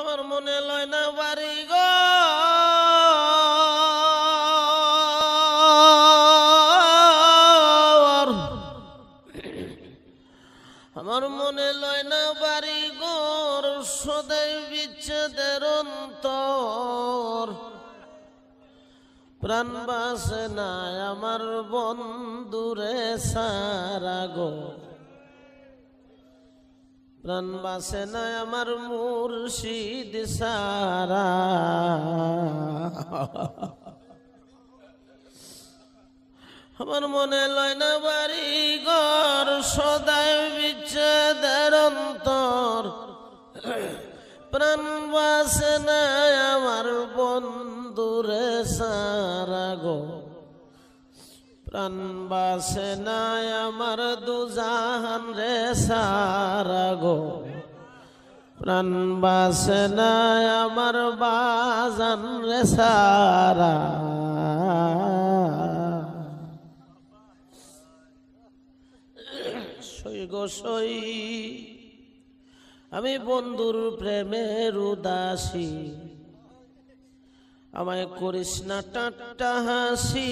আমার মনে লয় না বাড়ি গো। আমার মনে লয় না বাড়ি গোর সদাই বিচ্ছেদের অন্তর। প্রাণ বাসে না আমার বন্ধুরে সারা গো। প্রাণ বাসে না আমার মুর্শিদ সারা। আমার মনে লয় না বাড়ি ঘর, সদাই বিচ্ছেদের অন্তর। প্রাণ বাসে না আমার বন্ধুরে সারা গো। প্রাণ বাসে না আমার দুজাহান রে সারা গো। প্রাণ বাসে না আমার বাজান রে সারা। সই গো সই, আমি বন্ধুর প্রেমের উদাসী। আমায় করিস না টাট্টা হাসি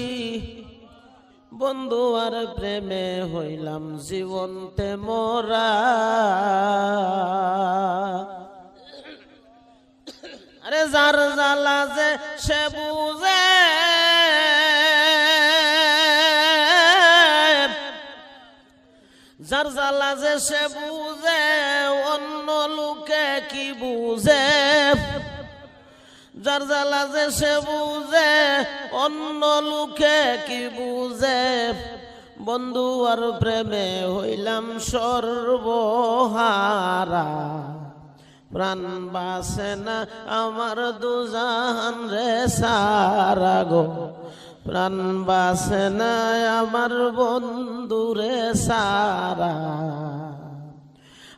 বন্ধু আর প্রেমে হইলাম জীবনতে মোরা। আরে যার জ্বালা যে সে বুঝে, যার জ্বালা যে সে বুঝে, অন্য লোকে কি বুঝে? যার জ্বালা যে সে বুঝে, অন্য লোকে কি বুঝে? বন্ধু আর প্রেমে হইলাম সর্বহারা। প্রাণ বাসে না আমার দুজাহান রে সারা গো। প্রাণ বাসে না আমার বন্ধু রে সারা।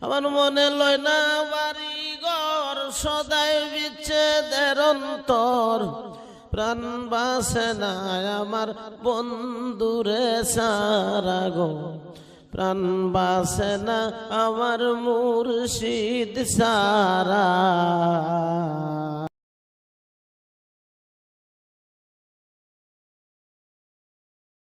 আমার মনে লয় না বাড়ি সদাই বিচ্ছেদের অন্তর। প্রাণ বাসে না আমার বন্ধুরে সারা গো। প্রাণ বাসে না আমার মুর্শিদ সারা।